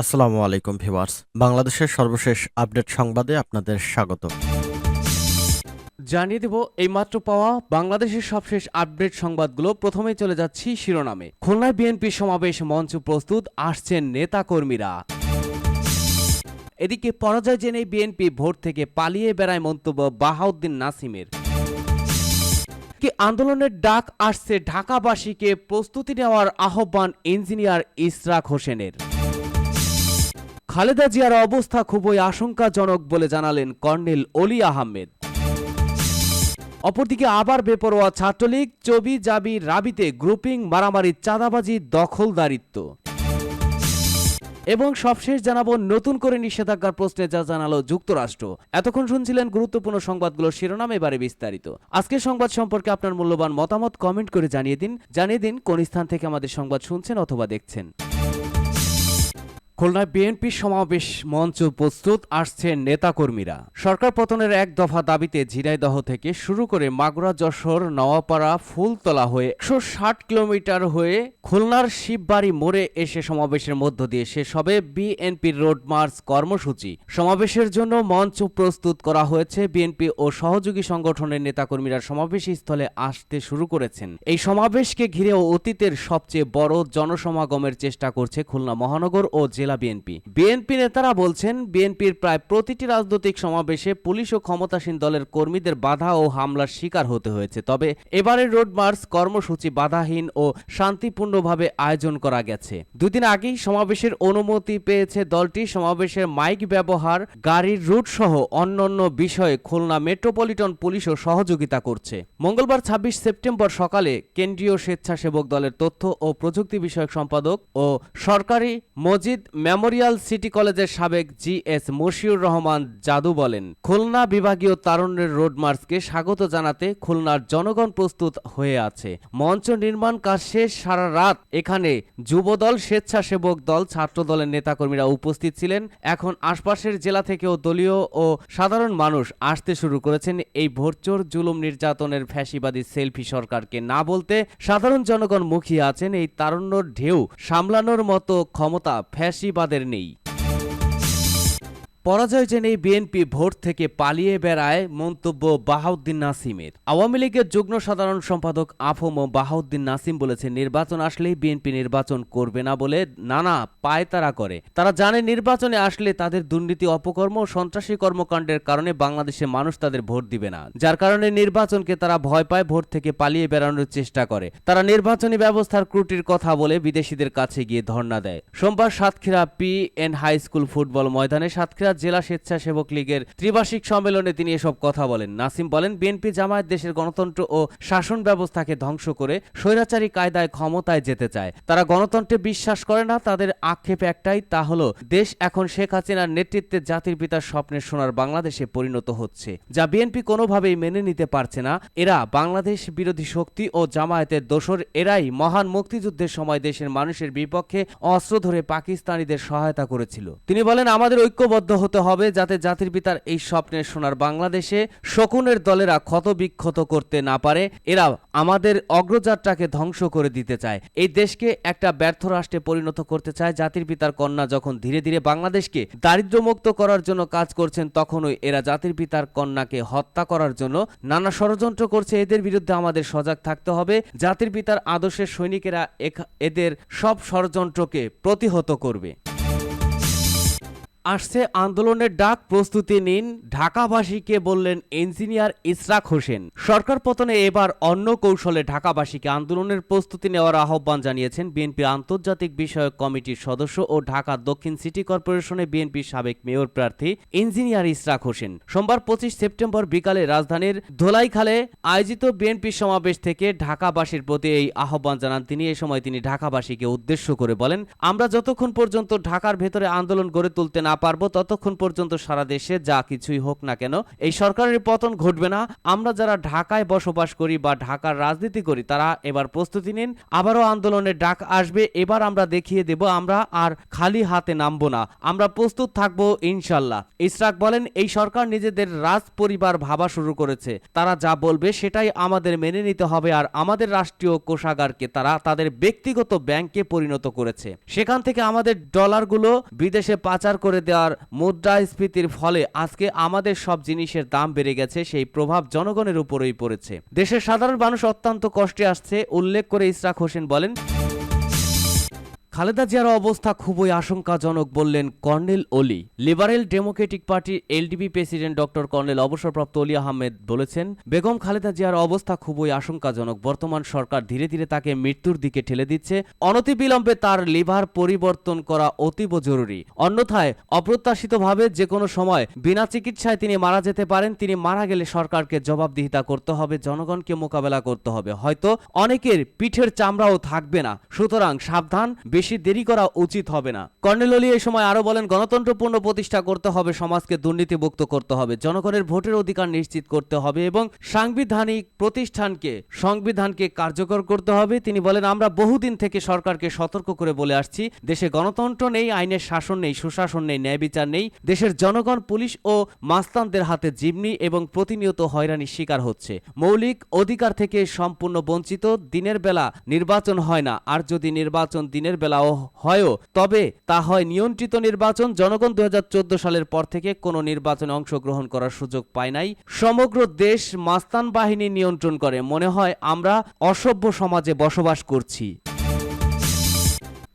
আসসালামু আলাইকুম ভিউয়ার্স। বাংলাদেশের সর্বশেষ আপডেট সংবাদে আপনাদের স্বাগত। জানিয়ে দেব এইমাত্র পাওয়া বাংলাদেশের সবশেষ আপডেট সংবাদগুলো। প্রথমেই চলে যাচ্ছি শিরোনামে। খুলনায় বিএনপি সমাবেশ মঞ্চ প্রস্তুত, আসছেন নেতাকর্মীরা। এদিকে পরাজয় জেনে বিএনপি ভোট থেকে পালিয়ে বেড়ায় মন্তব্য বাহাউদ্দিন নাসিমের। কি আন্দোলনের ডাক আসছে ঢাকাবাসীকে প্রস্তুতি নেওয়ার আহ্বান ইঞ্জিনিয়ার ইসরাক হোসেনের। খালেদা জিয়ার অবস্থা খুবই আশঙ্কাজনক বলে জানালেন কর্নেল অলি আহমেদ। অপরদিকে আবার বেপরোয়া ছাত্রলীগ চবি জাবি রাবিতে গ্রুপিং মারামারি চাঁদাবাজি দখলদারিত্ব। এবং সবশেষ জানাব নতুন করে নিষেধাজ্ঞার প্রশ্নে যা জানালো যুক্তরাষ্ট্র। এতক্ষণ শুনছিলেন গুরুত্বপূর্ণ সংবাদগুলোর শিরোনাম এবারে বিস্তারিত। আজকের সংবাদ সম্পর্কে আপনার মূল্যবান মতামত কমেন্ট করে জানিয়ে দিন। জানিয়ে দিন কোন স্থান থেকে আমাদের সংবাদ শুনছেন অথবা দেখছেন। খুলনায় বিএনপি সমাবেশ মঞ্চ প্রস্তুত আসছেন নেতাকর্মীরা। সরকার পতনের এক দফা দাবিতে ঝিনাইদহ থেকে শুরু করে মাগুরা, যশোর, নওয়াপাড়া ফুলতলা হয়ে একশো ষাট কিলোমিটার হয়ে খুলনার শিববাড়ি মোড়ে এসে সমাবেশের মধ্য দিয়ে শেষ হবে বিএনপির রোড মার্চ কর্মসূচি। সমাবেশের জন্য মঞ্চ প্রস্তুত করা হয়েছে বিএনপি ও সহযোগী সংগঠনের নেতাকর্মীরা সমাবেশ স্থলে আসতে শুরু করেছেন। এই সমাবেশকে ঘিরে অতীতের সবচেয়ে বড় জনসমাগমের চেষ্টা করছে খুলনা মহানগর ও জেলা বিএনপি। বিএনপি নেতারা বলছেন, বিএনপির প্রায় প্রতিটি রাজনৈতিক সমাবেশে পুলিশ ও ক্ষমতাসীন দলের কর্মীদের বাধা ও হামলার শিকার হতে হয়েছে। তবে এবারের রোড মার্চ কর্মসূচি বাধাহীন ও শান্তিপূর্ণভাবে আয়োজন করা গেছে। দুদিন আগেই সমাবেশের অনুমতি পেয়েছে দলটি। সমাবেশের মাইক ব্যবহার, গাড়ির রুট সহ অন্যান্য বিষয়ে খুলনা মেট্রোপলিটন পুলিশও সহযোগিতা করছে। মঙ্গলবার ছাব্বিশ সেপ্টেম্বর সকালে কেন্দ্রীয় স্বেচ্ছাসেবক দলের তথ্য ও প্রযুক্তি বিষয়ক সম্পাদক ও সরকারি মজিদ মেমোরিয়াল সিটি কলেজের সাবেক জি এস মশিউর রহমান জাদু বলেন, খুলনা বিভাগীয় তারুণ্যের রোড মার্চকে স্বাগত জানাতে খুলনার জনগণ প্রস্তুত হয়ে আছে। মঞ্চ নির্মাণ কাজ শেষ সারা রাত। এখানে যুবদল, স্বেচ্ছাসেবক দল ছাত্র দলের নেতাকর্মীরা উপস্থিত ছিলেন। এখন আশপাশের জেলা থেকেও দলীয় ও সাধারণ মানুষ আসতে শুরু করেছেন। এই ভোরচোর জুলুম নির্যাতনের ফ্যাসিবাদী সেলফি সরকারকে না বলতে সাধারণ জনগণ মুখিয়ে আছেন। এই তারুণ্যর ঢেউ সামলানোর মতো ক্ষমতা ফ্যাসিবাদের নেই পরাজয় জেনেই বিএনপি ভোট থেকে পালিয়ে বেড়ায় মন্তব্য বাহাউদ্দিন নাসিমের। আওয়ামী লীগের যুগ্ম সাধারণ সম্পাদক আফম বাহাউদ্দিন নাসিম বলেছেন, নির্বাচন আসলেই বিএনপি নির্বাচন করবে না বলে নানা পায়তারা করে। তারা জানে নির্বাচনে আসলে তাদের দুর্নীতি, অপকর্ম সন্ত্রাসী কর্মকাণ্ডের কারণে বাংলাদেশে মানুষ তাদের ভোট দিবে না। যার কারণে নির্বাচনকে তারা ভয় পায়, ভোট থেকে পালিয়ে বেড়ানোর চেষ্টা করে। তারা নির্বাচনী ব্যবস্থার ত্রুটির কথা বলে বিদেশিদের কাছে গিয়ে ধর্ণা দেয়। সোমবার Satkhira P N high school football ময়দানে সাতক্ষীরা জেলা স্বেচ্ছাসেবক লীগের ত্রিবার্ষিক সম্মেলনে তিনি এসব কথা বলেন। নাসিম বলেন, বিএনপি জামায়াত দেশের গণতন্ত্র ও শাসন ব্যবস্থাকে ধ্বংস করে স্বৈরাচারী কায়দায় ক্ষমতায় যেতে চায়। তারা গণতন্ত্রে বিশ্বাস করে না, তাদের আক্ষেপ একটাই, তা হলো, দেশ এখন শেখ হাসিনার নেতৃত্বে জাতির পিতার স্বপ্নের সোনার বাংলাদেশে পরিণত হচ্ছে, যা বিএনপি কোনোভাবেই মেনে নিতে পারছে না। এরা বাংলাদেশ বিরোধী শক্তি ও জামায়াতের দোষর, এরাই মহান মুক্তিযুদ্ধের সময় দেশের মানুষের বিপক্ষে অস্ত্র ধরে পাকিস্তানিদের সহায়তা করেছিল। তিনি বলেন, আমাদের ঐক্যবদ্ধ হতে হবে যাতে জাতির পিতার এই স্বপ্নের সোনার বাংলাদেশে শকুনের দলেরা ক্ষত বিক্ষত করতে না পারে। এরা আমাদের অগ্রযাত্রাকে ধ্বংস করে দিতে চায়। এই দেশকে একটা ব্যর্থ রাষ্ট্রে পরিণত করতে চায় জাতির পিতার কন্যা যখন ধীরে ধীরে বাংলাদেশকে দারিদ্র্যমুক্ত করার জন্য কাজ করছেন, তখনই এরা জাতির পিতার কন্যাকে হত্যা করার জন্য নানা ষড়যন্ত্র করছে। এদের বিরুদ্ধে আমাদের সজাগ থাকতে হবে। জাতির পিতার আদর্শের সৈনিকেরা এদের সব ষড়যন্ত্রকে প্রতিহত করবে। আসছে আন্দোলনের ডাক প্রস্তুতি নিন, ঢাকাবাসীকে বললেন ইঞ্জিনিয়ার ইসরাক হোসেন। সরকার পতনে এবার অন্য কৌশলে ঢাকাবাসীকে আন্দোলনের প্রস্তুতি নেওয়ার আহ্বান জানিয়েছেন বিএনপির আন্তর্জাতিক বিষয়ক কমিটির সদস্য ও ঢাকা দক্ষিণ সিটি কর্পোরেশনে বিএনপির সাবেক মেয়র প্রার্থী ইঞ্জিনিয়ার ইসরাক হোসেন। সোমবার পঁচিশ সেপ্টেম্বর বিকালে রাজধানীর ধোলাইখালে আয়োজিত বিএনপি সমাবেশ থেকে ঢাকাবাসীর প্রতি এই আহ্বান জানান তিনি। এ সময় তিনি ঢাকাবাসীকে উদ্দেশ্য করে বলেন, আমরা যতক্ষণ পর্যন্ত ঢাকার ভেতরে আন্দোলন গড়ে তুলতে না না পারব, ততক্ষণ পর্যন্ত সারা দেশে যা কিছুই হোক না কেন, এই সরকারের পতন ঘটবে না। আমরা যারা ঢাকায় বসবাস করি বা ঢাকার রাজনীতি করি, তারা এবার প্রস্তুতি নিন। আবারও আন্দোলনের ডাক আসবে। এবার আমরা দেখিয়ে দেব, আমরা আর খালি হাতে নামবো না। আমরা প্রস্তুত থাকব, ইনশাল্লাহ। ইসরাক বলেন, এই সরকার নিজেদের রাজ পরিবার ভাবা শুরু করেছে। তারা যা বলবে, সেটাই আমাদের মেনে নিতে হবে, আর আমাদের রাষ্ট্রীয় কোষাগারকে তারা তাদের ব্যক্তিগত ব্যাংকে পরিণত করেছে। সেখান থেকে আমাদের ডলারগুলো বিদেশে পাচার করে দেওয়ার মুদ্রাস্ফীতির ফলে আজকে আমাদের সব জিনিসের দাম বেড়ে গেছে, সেই প্রভাব জনগণের উপরেই পড়েছে। দেশের সাধারণ মানুষ অত্যন্ত কষ্টে আসছে, উল্লেখ করে ইসরাক হোসেন বলেন খালেদা জিয়ার অবস্থা খুবই আশঙ্কাজনক বললেন কর্নেল অলি। লিবারেল ডেমোক্রেটিক পার্টির এলডিপি প্রেসিডেন্ট ডক্টর কর্নেল অবসরপ্রাপ্ত অলি আহমেদ বলেছেন, বেগম খালেদা জিয়ার অবস্থা খুবই আশঙ্কাজনক। বর্তমান সরকার ধীরে ধীরে তাকে মৃত্যুর দিকে ঠেলে দিচ্ছে। অনতিবিলম্বে তার লিভার পরিবর্তন করা অতীব জরুরি। অন্যথায়, অপ্রত্যাশিতভাবে যে কোনো সময় বিনা চিকিৎসায় তিনি মারা যেতে পারেন। তিনি মারা গেলে সরকারকে জবাবদিহিতা করতে হবে, জনগণকে মোকাবেলা করতে হবে। হয়তো অনেকের পিঠের চামড়াও থাকবে না। সুতরাং সাবধান, বেশি দেরি করা উচিত হবে না। কর্নেল অলি এই সময় আরও বলেন, গণতন্ত্রপূর্ণ প্রতিষ্ঠা করতে হবে, সমাজকে দুর্নীতিমুক্ত করতে হবে, জনগণের ভোটের অধিকার নিশ্চিত করতে হবে এবং সাংবিধানিক প্রতিষ্ঠানকে, সংবিধানকে কার্যকর করতে হবে। তিনি বলেন, আমরা বহুদিন থেকে সরকারকে সতর্ক করে বলে আসছি, দেশে গণতন্ত্র নেই, আইনের শাসন নেই, সুশাসন নেই, ন্যায় বিচার নেই, দেশের জনগণ, পুলিশ ও মাস্তানদের হাতে জিম্মি এবং প্রতিনিয়ত হয়রানির শিকার হচ্ছে। মৌলিক অধিকার থেকে সম্পূর্ণ বঞ্চিত, দিনের বেলা নির্বাচন হয় না, আর যদি নির্বাচন দিনের বেলাও হয়ও। তবে তা হয় নিয়ন্ত্রিত নির্বাচন, জনগণ দু হাজার চোদ্দ সালের পর থেকে কোনো নির্বাচনে অংশগ্রহণ করার সুযোগ পায় নাই। সমগ্র দেশ মাস্তান বাহিনী নিয়ন্ত্রণ করে। মনে হয় আমরা অসভ্য সমাজে বসবাস করছি।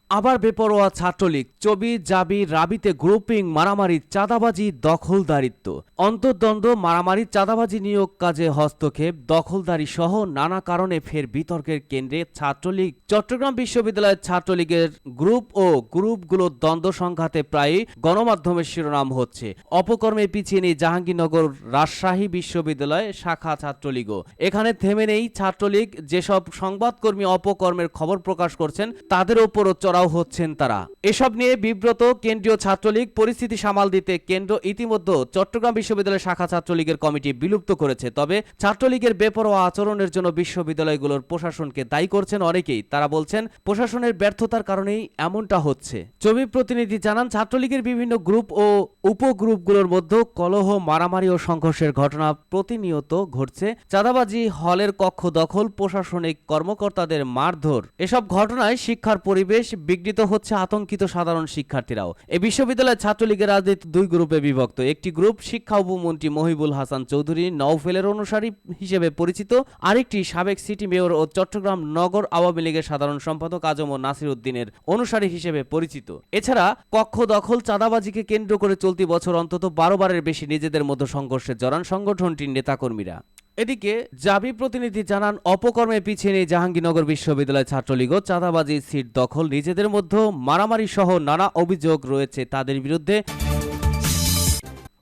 আবার বেপরোয়া ছাত্রলীগ, চবি জাবি রাবিতে গ্রুপিং মারামারি, চাঁদাবাজি, দখলদারিত্ব। অন্তর্দ্বন্দ্ব, মারামারি, চাঁদাবাজি নিয়োগ কাজে হস্তক্ষেপ, দখলদারি সহ নানা কারণে ফের বিতর্কের কেন্দ্রে ছাত্রলীগ। চট্টগ্রাম বিশ্ববিদ্যালয়ের ছাত্রলীগের গ্রুপ ও গ্রুপগুলোর দ্বন্দ্ব সংঘাতে প্রায় গণমাধ্যমের শিরোনাম হচ্ছে। অপকর্মে পিছিয়ে নেই জাহাঙ্গীরনগর রাজশাহী বিশ্ববিদ্যালয় শাখা ছাত্রলীগও। এখানে থেমে নেই ছাত্রলীগ। যেসব সংবাদকর্মী অপকর্মের খবর প্রকাশ করছেন, তাদের ওপরও চড়াও হচ্ছেন তারা। এসব নিয়ে বিব্রত কেন্দ্রীয় ছাত্রলীগ পরিস্থিতি সামাল দিতে কেন্দ্র ইতিমধ্যে চট্টগ্রাম বিশ্ববিদ্যালয় শাখা ছাত্রলীগের কমিটি বিলুপ্ত করেছে। তবে ছাত্রলীগের বেপরোয়া আচরণের জন্য বিশ্ববিদ্যালয়গুলোর প্রশাসনকে দায়ী করছেন অনেকেই। তারা বলছেন, প্রশাসনের ব্যর্থতার কারণেই এমনটা হচ্ছে। ছবি প্রতিনিধি জানান, ছাত্রলীগের বিভিন্ন গ্রুপ ও উপগ্রুপগুলোর মধ্যে কলহ, মারামারি ও সংঘর্ষের ঘটনা প্রতিনিয়ত ঘটছে। চাঁদাবাজি, হলের কক্ষ দখল, প্রশাসনিক কর্মকর্তাদের মারধর। এসব ঘটনায় শিক্ষার পরিবেশ বিঘ্নিত হচ্ছে আতঙ্কিত সাধারণ শিক্ষার্থীরাও। এই বিশ্ববিদ্যালয়ের ছাত্রলীগের রাজনীতি দুই গ্রুপে বিভক্ত। একটি গ্রুপ শিক্ষা উপমন্ত্রী মহিবুল হাসান চৌধুরী নওফেলের অনুসারী হিসেবে পরিচিত। আরেকটি সাবেক সিটি মেয়র ও চট্টগ্রাম নগর আওয়ামী লীগের সাধারণ সম্পাদক আজম ও নাসির উদ্দিনের অনুসারী হিসেবে পরিচিত। এছাড়া কক্ষ দখল চাঁদাবাজিকে কেন্দ্র করে চলতি বছর অন্তত বারো বারের বেশি নিজেদের মধ্যে সংঘর্ষে জড়ান সংগঠনটির নেতাকর্মীরা। এদিকে জাবি প্রতিনিধি জানান, অপকর্মে পিছিয়ে নেই জাহাঙ্গীরনগর বিশ্ববিদ্যালয় ছাত্রলীগ চাঁদাবাজি সিট দখল। নিজেদের মধ্যে মারামারি সহ নানা অভিযোগ রয়েছে তাদের বিরুদ্ধে।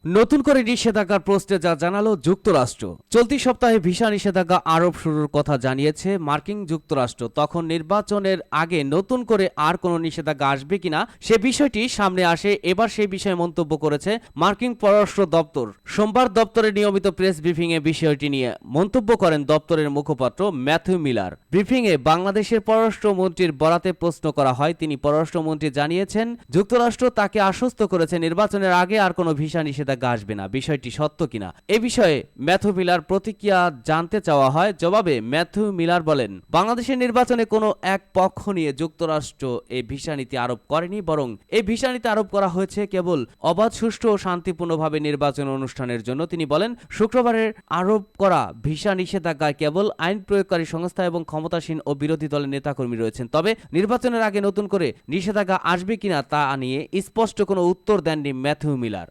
নতুন করে নিষেধাজ্ঞার প্রশ্নে যা জানালো যুক্তরাষ্ট্র। চলতি সপ্তাহে ভিসা নিষেধাজ্ঞা আরোপ শুরুর কথা জানিয়েছে মার্কিন যুক্তরাষ্ট্র। তখন নির্বাচনের আগে নতুন করে আর কোনো নিষেধাজ্ঞা আসবে কিনা সে বিষয়টি সামনে আসে। এবার সেই বিষয়ে মন্তব্য করেছে মার্কিন পররাষ্ট্র দপ্তর। সোমবার দপ্তরের নিয়মিত প্রেস ব্রিফিং এ বিষয়টি নিয়ে মন্তব্য করেন দপ্তরের মুখপাত্র ম্যাথিউ মিলার। ব্রিফিং এ বাংলাদেশের পররাষ্ট্রমন্ত্রীর বরাতে প্রশ্ন করা হয়। তিনি পররাষ্ট্রমন্ত্রী জানিয়েছেন, যুক্তরাষ্ট্র তাকে আশ্বস্ত করেছে নির্বাচনের আগে আর কোনো ভিসা নিষেধাজ্ঞা আসবে না, বিষয়টি সত্য কিনা? এ বিষয়ে ম্যাথু মিলার প্রতিক্রিয়া জানতে চাওয়া হয়। জবাবে ম্যাথু মিলার বলেন, বাংলাদেশের নির্বাচনে কোনো এক পক্ষ নিয়ে যুক্তরাষ্ট্র এই ভিসা নীতি আরোপ করেনি, বরং এই ভিসা নীতি আরোপ করা হয়েছে কেবল অবাধ, সুষ্ঠু ও শান্তিপূর্ণভাবে নির্বাচন অনুষ্ঠানের জন্য। তিনি বলেন, শুক্রবারের আরোপ করা ভিসা নিষেধাজ্ঞায় কেবল আইন প্রয়োগকারী সংস্থা এবং ক্ষমতাসীন ও বিরোধী দলের নেতাকর্মী রয়েছেন। তবে নির্বাচনের আগে নতুন করে নিষেধাজ্ঞা আসবে কিনা তা নিয়ে স্পষ্ট কোনো উত্তর দেননি ম্যাথু মিলার।